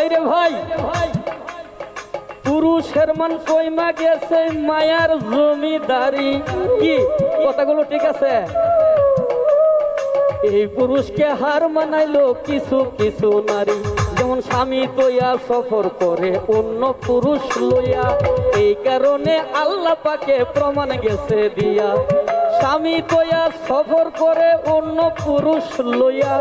এই রে ভাই। পুরুষের মান কইমা গেছে? মায়ার জমিদারি কি? কথাগুলো ঠিক আছে? এই পুরুষকে হার মানাইলো কিছু কিছু নারী। যেমন স্বামী তৈয়া সফর করে, অন্য পুরুষ লইয়া। এই কারণে আল্লাহ পাকে প্রমাণ গেছে দিয়া। স্বামী তৈয়া সফর করে অন্য পুরুষ লইয়া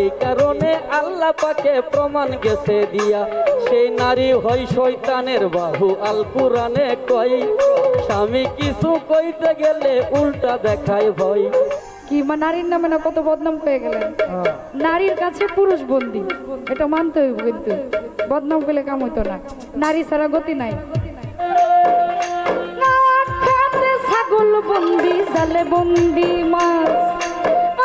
এই কারণে আল্লাহ পাকে প্রমাণ গেছে দিয়া। সেই নারী হয় শয়তানের বাহু আল পুরাণে কয় স্বামী কিছু কইতে গেলে উল্টা দেখায় ভয়। কি মা নারীর নামে না কত বদনাম পেয়ে গেলেন? নারীর কাছে পুরুষ বন্দি এটা মানতে হইব কিন্তু। বদনাম পেলে কাম হইতো না। নারী ছাড়া গতি নাই। বন্দি জালে বন্দি মাছ।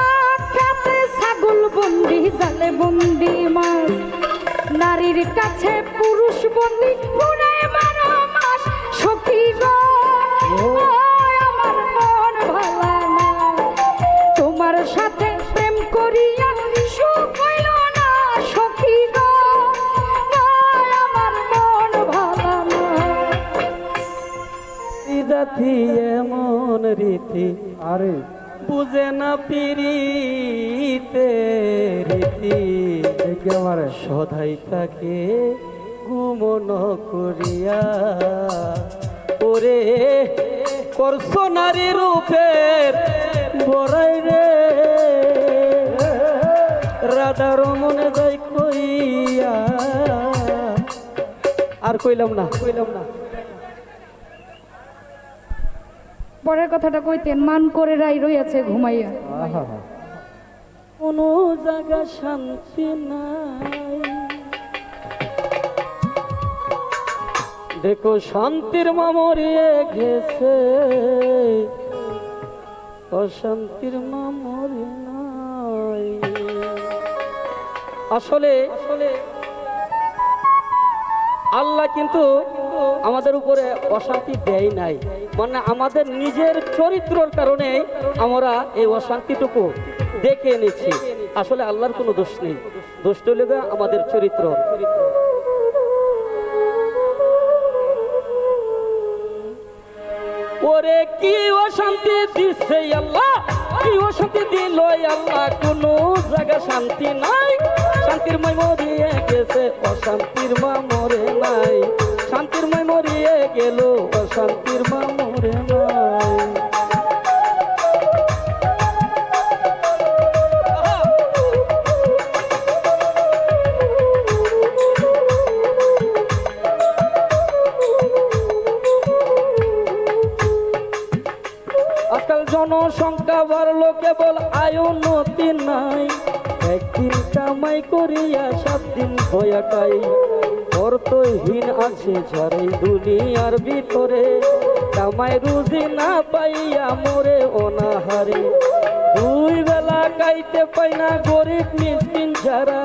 আখাতে ছাগল বন্দি জালে বন্দি মাছ। নারীর কাছে পুরুষ বন্দি জাতি এমন রীতি আরে বুঝে না পিরিতে রীতি। একেবারে সদাই তাকে গুমন করিয়া ওরে করছ নারী রূপের বড়াই রে। রাধার মনে যাই কইয়া আর কইলাম না কইলাম না। পরের কথাটা কইতেন মান করে রাই রইয়াছে ঘুমাইয়া। কোনো জায়গা শান্তি নাই। দেখো শান্তির মামরিয়ে গেছে। অশান্তির মামরি নাই। আসলে আসলে আল্লাহ কিন্তু আমাদের উপরে অশান্তি দেয় নাই। মানে আমাদের নিজের চরিত্রর কারণে আমরা এই অশান্তিটুকু দেখে এনেছি। আসলে আল্লাহর কোনো দোষ নেই। দোষ হলে গিয়ে আমাদের চরিত্র। ওরে কি অশান্তি দিচ্ছে আল্লাহ? কি অশান্তি দিল আল্লাহ? কোনো জায়গা শান্তি নাই। শান্তির মাই মরিয়ে গেছে, অশান্তির মা মরে নাই। শান্তির মাই মরিয়ে গেল, অশান্তির মা মরে আজকাল জনসংখ্যা বাড়লো, কেবল আয় উন্নতি নাই। একদিন কামাই করিয়া সাত দিন ভয়াটাই অর্থহীন আছে ঝাড়ে দুনিয়ার ভিতরে। কামাই রুজি না পাইয়া মোরে অনাহারে। দুই বেলা খাইতে পাই না গরিব মিসকিন যারা।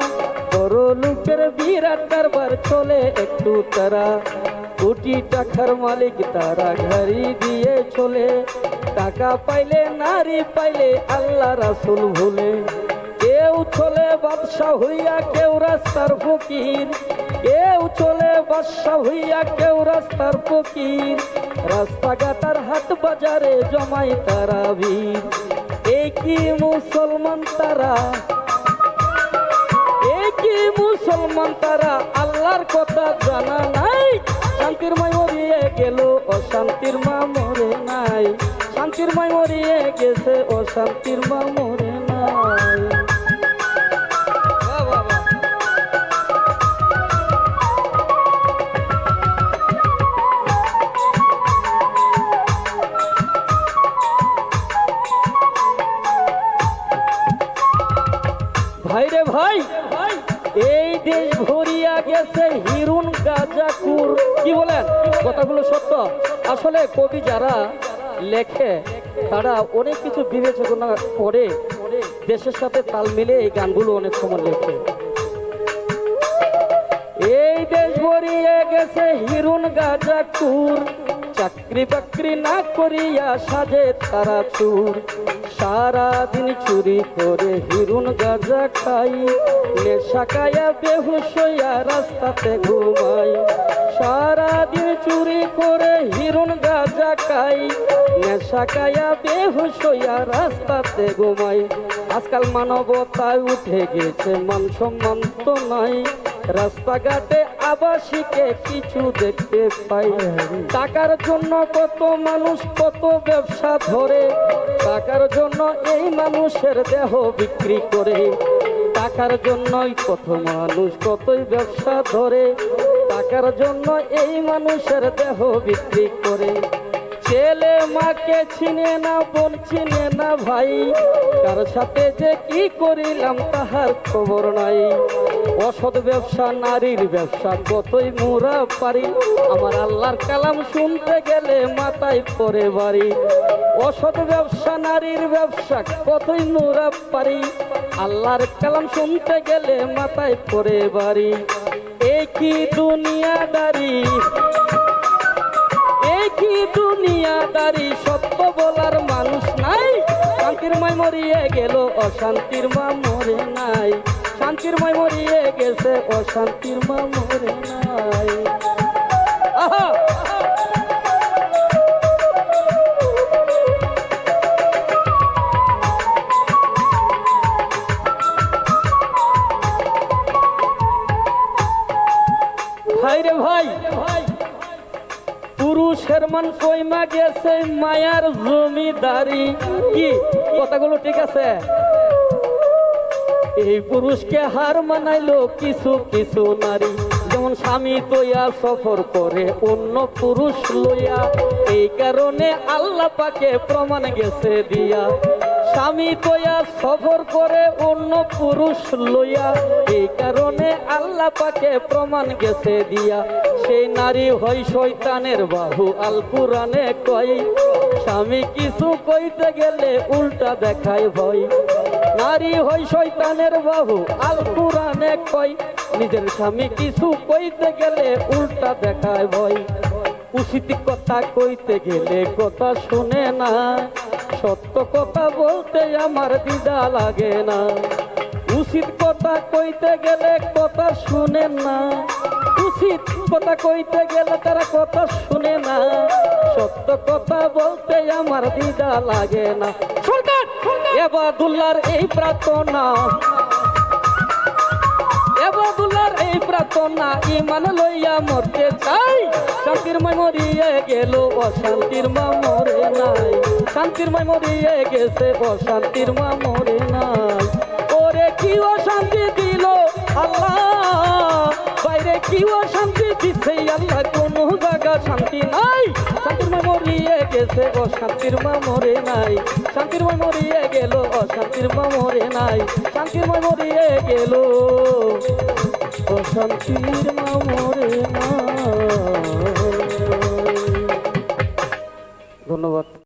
বড় লোকের বিরাট কারবার চলে একটু তারা। কোটি টাকার মালিক তারা ঘাড়ি দিয়ে চলে। টাকা পাইলে, নারী পাইলে আল্লাহ রাসুল ভুলে। কেউ চলে বাদশাহ হইয়া কেউ রাস্তার ফকির। কেউ চলে বাদশাহ হইয়া কেউ রাস্তার ফকির। রাস্তাঘাটার হাট বাজারে জমাই তারা ভিড়। এই মুসলমান তারা? এই কি মুসলমান তারা? আল্লাহর কথা জানা নাই। শান্তির মাই মরিয়ে গেল, অশান্তির মা মরে নাই। শান্তির মাই মরিয়ে গেছে, অশান্তির মা মরে নাই। ভাইরে ভাই, এই দেশ ভরিয়া গেছে হিরুন গাজাকুর। কি বলেন? কথাগুলো সত্য? আসলে কবি যারা লেখে, তারা অনেক কিছু বিবেচনা করে দেশের সাথে তাল মিলে এই গানগুলো অনেক সময় লেখে। এই দেশ ভরিয়ে গেছে হিরুন গাজাকুর। চাকরি বাকরি না করিয়া সাজে তারা চুর। সারাদিন চুরি করে হিরুন গাজা খাই। নেশা খায়া বেহুশ হইয়া রাস্তাতে ঘুমাই। সারাদিন চুরি করে হিরুন গাজা খাই। নেশা খায়া বেহুশ হইয়া রাস্তাতে ঘুমাই। আজকাল মানবতায় উঠে গেছে মান সম্মান তো নাই। রাস্তাঘাটে আবাসিকে কিছু দেখতে পাই। টাকার জন্য কত মানুষ, কত ব্যবসা ধরে। টাকার জন্য এই মানুষের দেহ বিক্রি করে। টাকার জন্যই কত মানুষ, কতই ব্যবসা ধরে। টাকার জন্য এই মানুষের দেহ বিক্রি করে। ছেলে, মাকে চিনে না, বোন চিনে না ভাই। কার সাথে যে কি করিলাম তাহার খবর নাই। অসৎ ব্যবসা, নারীর ব্যবসা, কতই মোরা পারি। আমার আল্লাহর কালাম শুনতে গেলে মাথায় পরে বাড়ি। অসৎ ব্যবসা, নারীর ব্যবসা, কতই মোরা পারি। আল্লাহর কালাম শুনতে গেলে মাথায় পরে বাড়ি। একই দুনিয়াদারি? একই দুনিয়াদারি? সত্য শান্তির মাই মরিয়ে গেল, অশান্তির মা মরে নাই। শান্তির মাই মরিয়ে গেছে, অশান্তির মা মরে নাই! ভাই রে ভাই! পুরুষের মান কইমা গেছে, মায়ার জমিদারি কি? কথাগুলো ঠিক আছে? এই পুরুষকে হার মানাইলো কিছু কিছু নারী। যেমন স্বামী তৈয়া সফর করে, অন্য পুরুষ লইয়া। এই কারণে আল্লাহ পাকে প্রমাণ গেছে দিয়া। স্বামী তৈয়া সফর করে অন্য পুরুষ লইয়া। এই কারণে আল্লাহ পাকে প্রমাণ গেছে দিয়া। সেই নারী হই শয়তানের বাহু, আল পুরাণে কই স্বামী কিছু কইতে গেলে উল্টা দেখায় ভয়। নারী হই শয়তানের বাহু, আল পুরাণে কই নিজের স্বামী কিছু কইতে গেলে উল্টা দেখায় ভয়। উচিত কথা কইতে গেলে কথা শুনে না। সত্য কথা বলতে আমার দিদা লাগে না। উচিত কথা কইতে গেলে কথা শুনে না। উচিত কথা কইতে গেলে তারা কথা শুনে না। সত্য কথা বলতে আমার দিদা লাগে না। এবাদুল্লার এই প্রার্থনা। এবাদুল্লার এই প্রার্থনা ইমান লইয়া মরতে চাই। শান্তির মাই মরিয়ে গেল অশান্তির মা মরে নাই শান্তির মা মরিয়ে গেছে, অশান্তির মা মরে নাই। ওরে কি শান্তি দিল আল্লাহ? বাইরে কি শান্তি দিছে আল্লাহ? কোনো জায়গা শান্তি নাই। শান্তির মা মরিয়ে গেছে, অশান্তির মা মরে নাই। শান্তির মা মরিয়ে গেল, অশান্তির মা মরে নাই। শান্তির মা মরিয়ে গেল, অশান্তির মা মরে নাই। ধন্যবাদ।